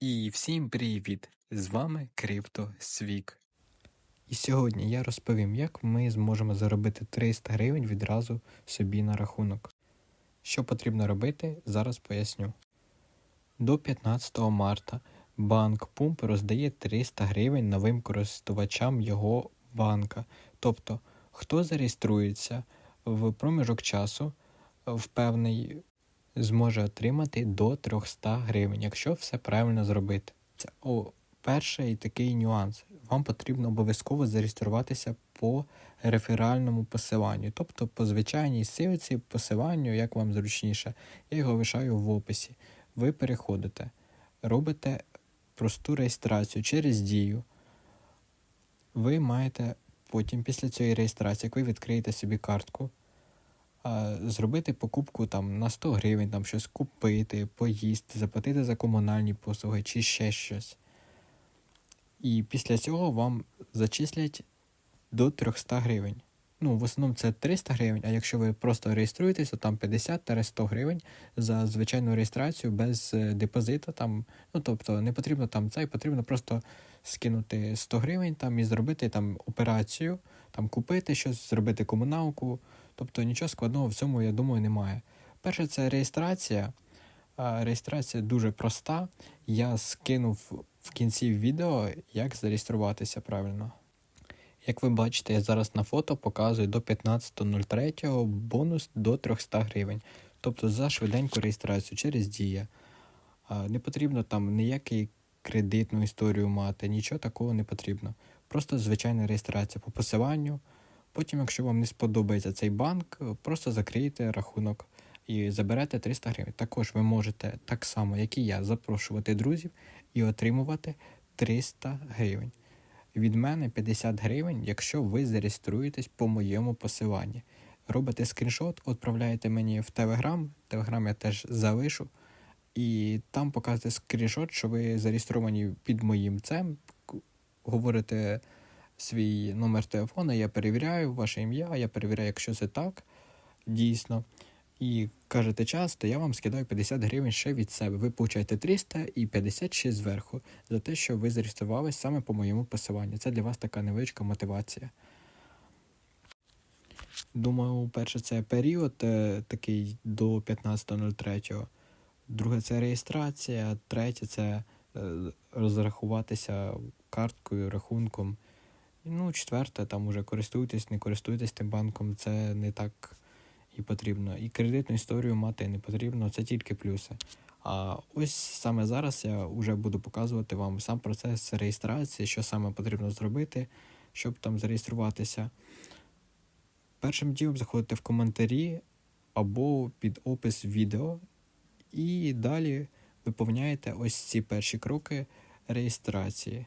І всім привіт! З вами CryptoSwig. І сьогодні я розповім, як ми зможемо заробити 300 гривень відразу собі на рахунок. Що потрібно робити, зараз поясню. До 15 марта банк Пумп роздає 300 гривень новим користувачам його банка. Тобто, хто зареєструється в проміжок часу в певний зможе отримати до 300 гривень, якщо все правильно зробити. Це о, перший такий нюанс. Вам потрібно обов'язково зареєструватися по реферальному посиланню, тобто по звичайній силці посиланню, як вам зручніше. Я його вишаю в описі. Ви переходите, робите просту реєстрацію через дію. Ви маєте потім, після цієї реєстрації, як ви відкриєте собі картку, зробити покупку там на 100 гривень, там щось купити, поїсти, заплатити за комунальні послуги чи ще щось. І після цього вам зачислять до 300 гривень. Ну, в основному це 300 гривень, а якщо ви просто реєструєтесь, то там 50-100 гривень за звичайну реєстрацію без е, депозиту. Там, ну, тобто не потрібно там це, потрібно просто скинути 100 гривень там і зробити там операцію, там купити щось, зробити комуналку. Тобто нічого складного в цьому, я думаю, немає. Перше, це реєстрація. Реєстрація дуже проста. Я скинув в кінці відео, як зареєструватися правильно. Як ви бачите, я зараз на фото показую до 15.03 бонус до 300 гривень. Тобто за швиденьку реєстрацію через Дія. Не потрібно там ніякий кредитну історію мати, нічого такого не потрібно. Просто звичайна реєстрація по посиланню. Потім, якщо вам не сподобається цей банк, просто закриєте рахунок і заберете 300 гривень. Також ви можете, так само, як і я, запрошувати друзів і отримувати 300 гривень. Від мене 50 гривень, якщо ви зареєструєтесь по моєму посиланні. Робите скріншот, відправляєте мені в Телеграм, Телеграм я теж залишу, і там показуєте скріншот, що ви зареєстровані під моїм цем, говорите свій номер телефона, я перевіряю ваше ім'я, я перевіряю, якщо це так, дійсно. І кажете час, то я вам скидаю 50 гривень ще від себе. Ви получаєте 300 і 50 ще зверху за те, що ви зареєструвалися саме по моєму посиланню. Це для вас така невеличка мотивація. Думаю, перше, це період е, такий до 15.03. Друге це реєстрація, третє це е, розрахуватися карткою, рахунком. Ну, четверте, там уже користуйтесь, не користуйтесь тим банком, це не так і потрібно. І кредитну історію мати не потрібно, це тільки плюси. А ось саме зараз я вже буду показувати вам сам процес реєстрації, що саме потрібно зробити, щоб там зареєструватися. Першим ділом заходите в коментарі або під опис відео, і далі виповняєте ось ці перші кроки реєстрації.